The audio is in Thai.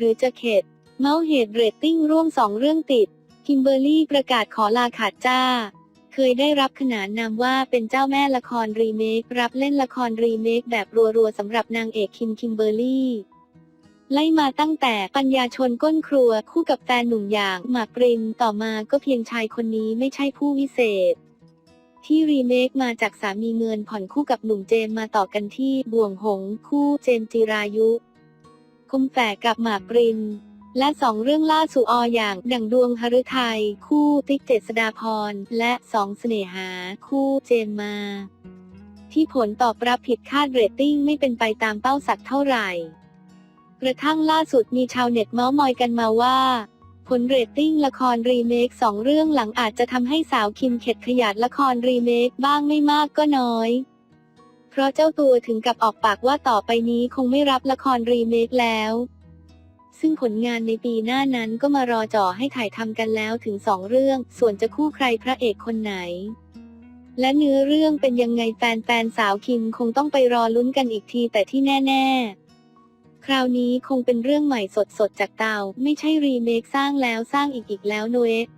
หรือจะเข็ด เมาส์เหตุเรตติ้งร่วงสองเรื่องติด คิมเบอร์รี่ประกาศขอลาขาดจ้า เคยได้รับขนานนามว่าเป็นเจ้าแม่ละครรีเมค รับเล่นละครรีเมคแบบรัวๆสำหรับนางเอกคิมคิมเบอร์รี่ไล่มาตั้งแต่ปัญญาชนก้นครัวคู่กับแฟนหนุ่มอย่างหมากปรินต่อมาก็เพียงชายคนนี้ไม่ใช่ผู้วิเศษ ที่รีเมคมาจากสามีเงินผ่อนคู่กับหนุ่มเจมมาต่อกันที่บ่วงหง คู่เจมจิรายุ คมแฝกกับหมากปริน และสองเรื่องล่าสุออย่าง ดั่งดวงหฤทัยคู่ติ๊กเจษดาพร และสองเสน่หาคู่เจมมา ที่ผลตอบรับผิดคาดเรตติ้งไม่เป็นไปตามเป้าสักเท่าไหร่ กระทั่งล่าสุดมีชาวเน็ตเมาส์มอยกันมาว่าผลเรตติ้งละครรีเมคสองเรื่องหลังอาจจะทำให้สาวคิมเข็ดขยาดละครรีเมคบ้างไม่มากก็น้อย เพราะเจ้าตัวถึงกับออกปากว่าต่อไปนี้คงไม่รับละครรีเมคแล้ว ซึ่งผลงานในปีหน้านั้นก็มารอจ่อให้ถ่ายทำกันแล้วถึงสองเรื่อง ส่วนจะคู่ใครพระเอกคนไหน และเนื้อเรื่องเป็นยังไงแฟนๆสาวคิมคงต้องไปรอลุ้นกันอีกทีแต่ที่แน่ ๆคราวนี้คงเป็นเรื่องใหม่สดๆ จากเตา ไม่ใช่รีเมคสร้างแล้วสร้างอีกอีกแล้วโนเอะ